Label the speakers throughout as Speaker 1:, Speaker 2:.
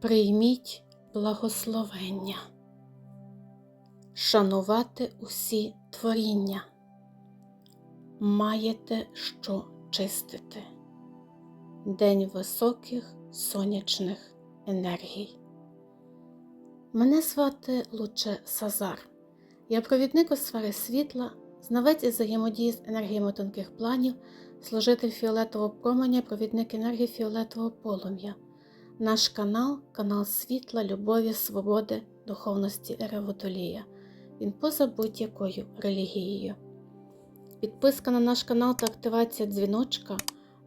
Speaker 1: Прийміть благословення, шанувати усі творіння, маєте що чистити. День високих сонячних енергій. Мене звати Луче Сазар. Я провідник у сфери світла, знавець із взаємодії з енергіями тонких планів, служитель фіолетового променя, провідник енергії фіолетового полум'я. Наш канал канал світла, любові, свободи, духовності Ереводолія. Він поза будь-якою релігією. Підписка на наш канал та активація дзвіночка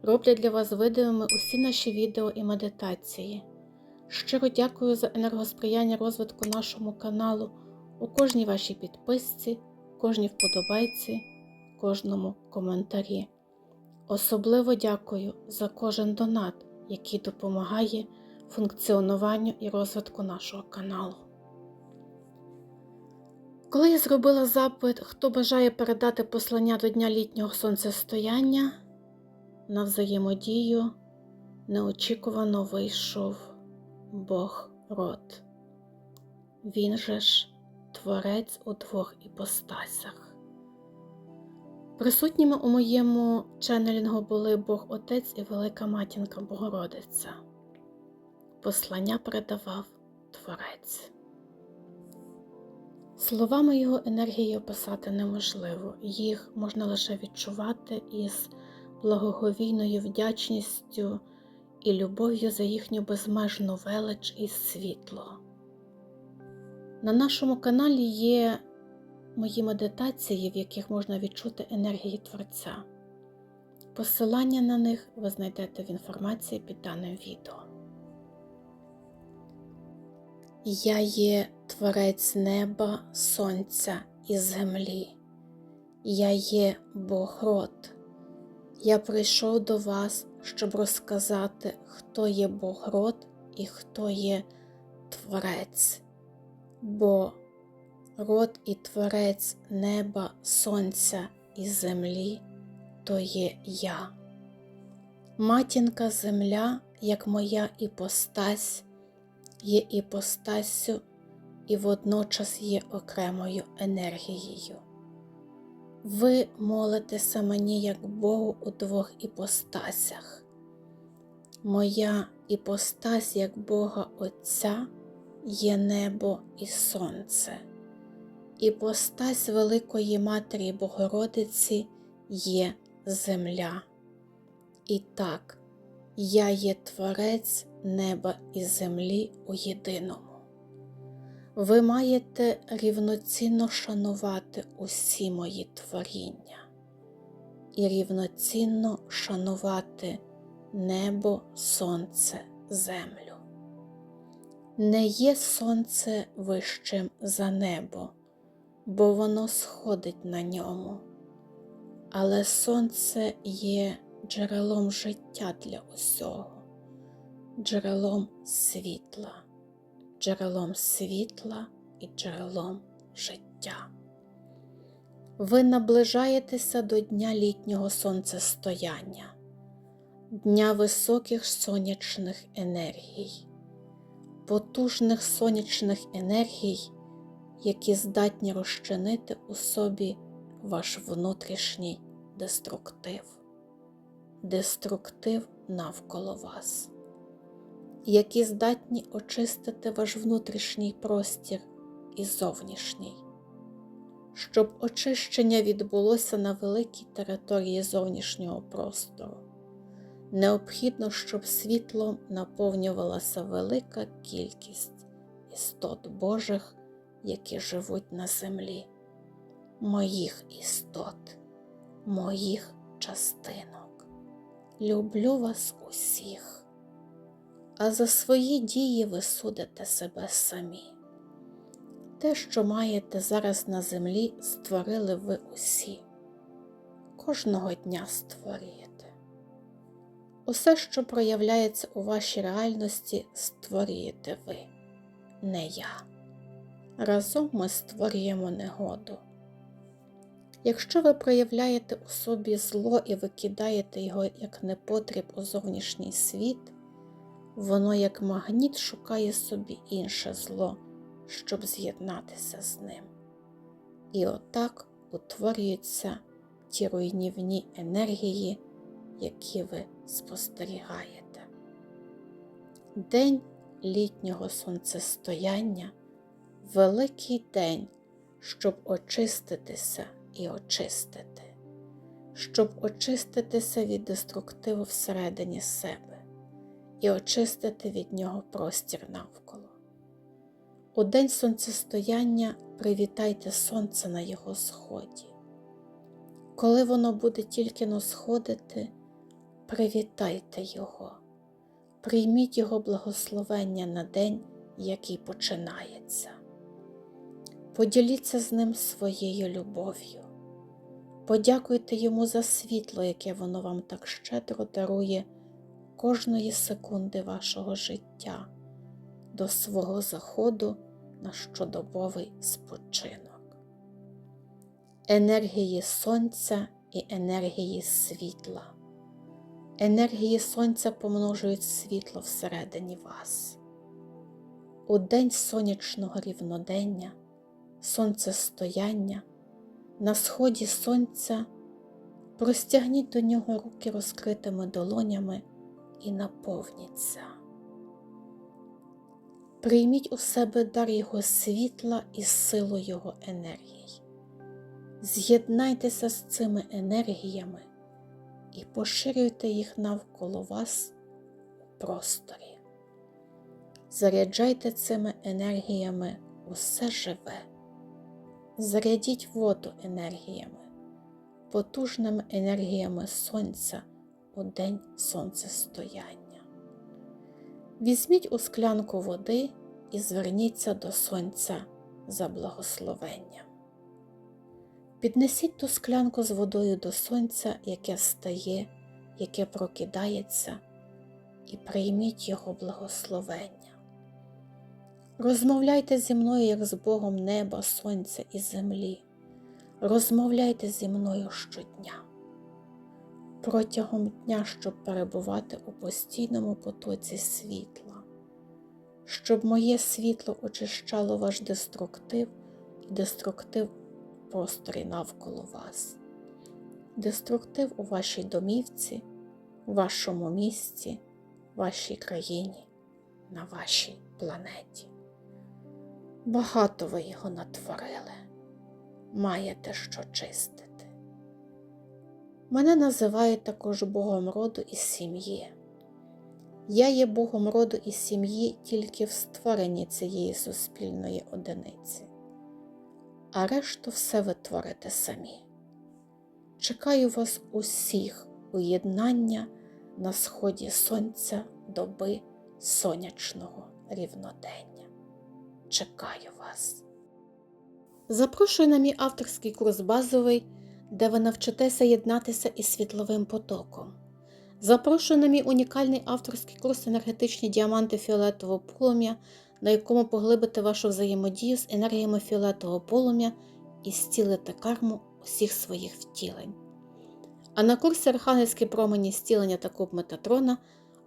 Speaker 1: роблять для вас видимими усі наші відео і медитації. Щиро дякую за енергосприяння розвитку нашому каналу у кожній вашій підписці, кожній вподобайці, кожному коментарі. Особливо дякую за кожен донат, який допомагає функціонуванню і розвитку нашого каналу. Коли я зробила запит, хто бажає передати послання до Дня літнього сонцестояння, на взаємодію неочікувано вийшов Бог род. Він же ж творець у двох іпостасях. Присутніми у моєму ченнелінгу були Бог Отець і Велика Матінка Богородиця. Послання передавав Творець. Словами його енергії описати неможливо, їх можна лише відчувати із благоговійною вдячністю і любов'ю за їхню безмежну велич і світло. На нашому каналі є мої медитації, в яких можна відчути енергії Творця. Посилання на них ви знайдете в інформації під даним відео. Я є Творець неба, сонця і землі. Я є Бог род. Я прийшов до вас, щоб розказати, хто є Бог род і хто є Творець. Бо род і Творець неба, сонця і землі то є я. Матінка земля, як моя іпостась, є іпостасю і водночас є окремою енергією. Ви молитеся мені як Богу у двох іпостасях. Моя іпостась як Бога Отця є небо і сонце, іпостась Великої Матері Богородиці є земля. І так, я є Творець неба і землі у єдиному. Ви маєте рівноцінно шанувати усі мої творіння і рівноцінно шанувати небо, сонце, землю. Не є сонце вищим за небо, бо воно сходить на ньому, але сонце є джерелом життя для усього, джерелом світла. Джерелом світла і джерелом життя. Ви наближаєтеся до дня літнього сонцестояння, дня високих сонячних енергій, потужних сонячних енергій, які здатні розчинити у собі ваш внутрішній деструктив, деструктив навколо вас які здатні очистити ваш внутрішній простір і зовнішній. Щоб очищення відбулося на великій території зовнішнього простору, необхідно, щоб світлом наповнювалася велика кількість істот Божих, які живуть на землі, моїх істот, моїх частинок. Люблю вас усіх а за свої дії ви судите себе самі. Те, що маєте зараз на землі, створили ви усі, кожного дня створюєте. Усе, що проявляється у вашій реальності, створюєте ви, не я. Разом ми створюємо негоду. Якщо ви проявляєте у собі зло і викидаєте його як непотріб у зовнішній світ, воно як магніт шукає собі інше зло, щоб з'єднатися з ним. І отак утворюються ті руйнівні енергії, які ви спостерігаєте. День літнього сонцестояння великий день, щоб очиститися і очистити, щоб очиститися від деструктиву всередині себе і очистити від нього простір навколо. У день сонцестояння привітайте сонце на його сході. Коли воно буде тільки но сходити, привітайте його, прийміть його благословення на день, який починається. Поділіться з ним своєю любов'ю. Подякуйте йому за світло, яке воно вам так щедро дарує кожної секунди вашого життя до свого заходу на щодобовий спочинок. Енергії сонця і енергії світла. Енергії сонця помножують світло всередині вас. У день сонячного рівнодення, сонцестояння, на сході сонця простягніть до нього руки розкритими долонями і наповніться. Прийміть у себе дар Його світла і силу Його енергії. З'єднайтеся з цими енергіями і поширюйте їх навколо вас у просторі. Заряджайте цими енергіями усе живе. Зарядіть воду енергіями, потужними енергіями сонця у день сонцестояння. Візьміть у склянку води і зверніться до сонця за благословенням. Піднесіть ту склянку з водою до сонця, яке стає, яке прокидається, і прийміть його благословення. Розмовляйте зі мною, як з Богом неба, сонця і землі. Розмовляйте зі мною щодня. Протягом дня, щоб перебувати у постійному потоці світла, щоб моє світло очищало ваш деструктив деструктив у просторі навколо вас, деструктив у вашій домівці, вашому місці, вашій країні, на вашій планеті. Багато ви його натворили, маєте що чистити. Мене називають також Богом роду і сім'ї. Я є Богом роду і сім'ї тільки в створенні цієї суспільної одиниці, а решту все ви творите самі. Чекаю вас усіх у єднання на сході сонця доби сонячного рівнодення чекаю вас. Запрошую на мій авторський курс базовий, де ви навчитеся єднатися із світловим потоком. Запрошую на мій унікальний авторський курс енергетичні діаманти фіолетового полум'я, на якому поглибите вашу взаємодію з енергіями фіолетового полум'я і зцілите карму усіх своїх втілень. А на курсі Архангельські промені зцілення та куб Метатрона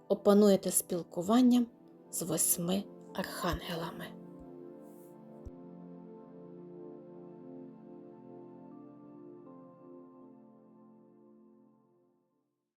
Speaker 1: опануєте спілкуванням з восьми архангелами.